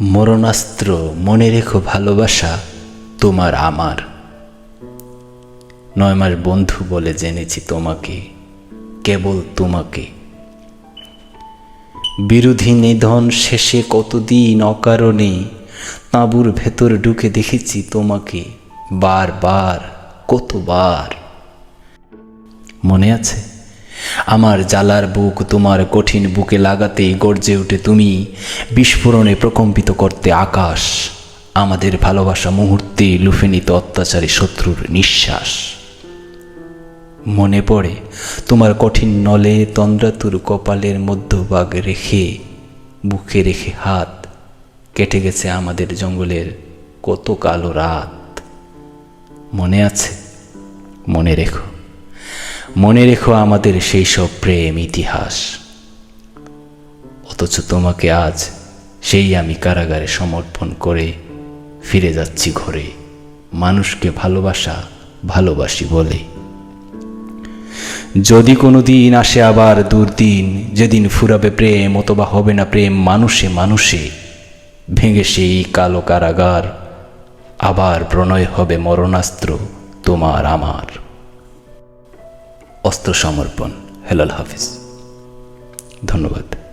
মরণাস্ত্র মনে রেখো ভালোবাসা তোমার আমার। নয় মাস বন্ধু বলে জেনেছি তোমাকে, কেবল তোমাকে। বিরোধী নিধন শেষে কতদিন অকারণে তাঁবুর ভেতর ঢুকে দেখেছি তোমাকে, বারবার, কতবার। মনে আছে? আমার জ্বালার বুক তোমার কঠিন বুকে লাগাতেই গর্জে উঠে তুমি, বিস্ফোরণে প্রকম্পিত করতে আকাশ, আমাদের ভালোবাসা মুহূর্তে লুফে অত্যাচারী শত্রুর নিঃশ্বাস। মনে পড়ে তোমার কঠিন নলে তন্দ্রাতুর কপালের মধ্যভাগ রেখে, বুকে রেখে হাত কেটে গেছে আমাদের জঙ্গলের কত কালো রাত। মনে আছে? মনে রেখো। মনে রেখো আমাদের সেই সব প্রেম ইতিহাস। অথচ তোমাকে আজ সেই আমি কারাগারে সমর্পণ করে ফিরে যাচ্ছি ঘরে। মানুষকে ভালোবাসা, ভালোবাসি বলে। যদি কোনো দিন আসে আবার দুর্দিন, যেদিন ফুরাবে প্রেম, অথবা হবে না প্রেম, মানুষে মানুষে, ভেঙে সেই কালো কারাগার, আবার প্রণয় হবে মরণাস্ত্র তোমার আমার। অস্ত্র সমর্পণ। হেলাল হাফিজ। ধন্যবাদ।